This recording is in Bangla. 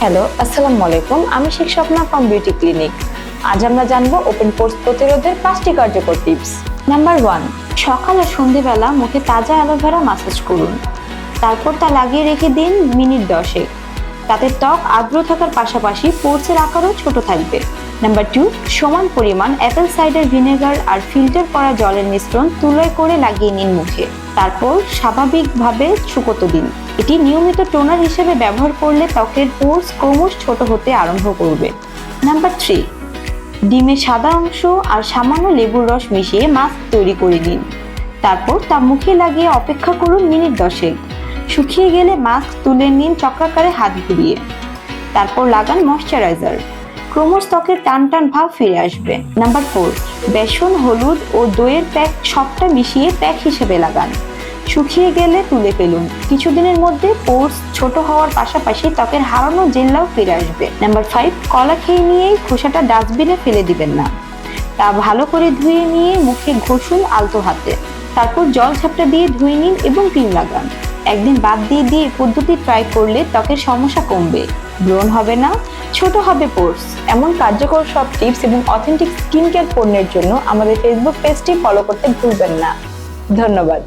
হ্যালো, আসসালামু আলাইকুম। আমি Sheikh Swapna from beauty clinic আজ আমরা জানব ওপেন পোর্স প্রতিরোধের পাঁচটি কার্যকর টিপস নাম্বার ওয়ান সকাল আর সন্ধেবেলা মুখে তাজা অ্যালোভেরা মাসাজ করুন। তারপর তা লাগিয়ে রেখে দিন মিনিট দশেক। তাতে ত্বক আর্দ্র থাকার পাশাপাশি পোর্সের আকারও ছোট থাকবে। নাম্বার টু সমান পরিমাণ অ্যাপেল সাইডার ভিনেগার আর ফিল্টার করা জলের মিশ্রণ তুলোয় করে লাগিয়ে নিন মুখে। তারপর স্বাভাবিকভাবে শুকোতে দিন। এটি নিয়মিত টোনার হিসেবে ব্যবহার করলে ত্বকের পোর্স ক্রমশ ছোট হতে আরম্ভ করবে। নাম্বার থ্রি ডিমের সাদা অংশ আর সামান্য লেবুর রস মিশিয়ে মাস্ক তৈরি করে নিন। তারপর তা মুখে লাগিয়ে অপেক্ষা করুন মিনিট দশেক। শুকিয়ে গেলে মাস্ক তুলে নিন চক্রাকারে হাত ঘুরিয়ে। তারপর লাগান ময়শ্চারাইজার ক্রমশ ত্বকের টান টান ভাব ফিরে আসবে। নাম্বার ফোর বেসন, হলুদ ও দইয়ের প্যাক সবটা মিশিয়ে প্যাক হিসেবে লাগান। শুকিয়ে গেলে তুলে ফেলুন। কিছুদিনের মধ্যে পোর্স ছোট হওয়ার পাশাপাশি ত্বকের হারানো জেল্লাও ফিরে আসবে। নাম্বার ফাইভ কলা খেয়ে নিয়েই খোসাটা ডাস্টবিনে ফেলে দিবেন না। তা ভালো করে ধুয়ে নিয়ে মুখে ঘষুন আলতো হাতে। তারপর জল ঝাপটা দিয়ে ধুয়ে নিন এবং ক্রিম লাগান। একদিন বাদ দিয়ে দিয়ে পদ্ধতি ট্রাই করলে ত্বকের সমস্যা কমবে। ব্রণ হবে না, ছোট হবে পোর্স। এমন কার্যকর সব টিপস এবং অথেন্টিক স্কিন কেয়ার পণ্যের জন্য আমাদের ফেসবুক পেজটি ফলো করতে ভুলবেন না। ধন্যবাদ।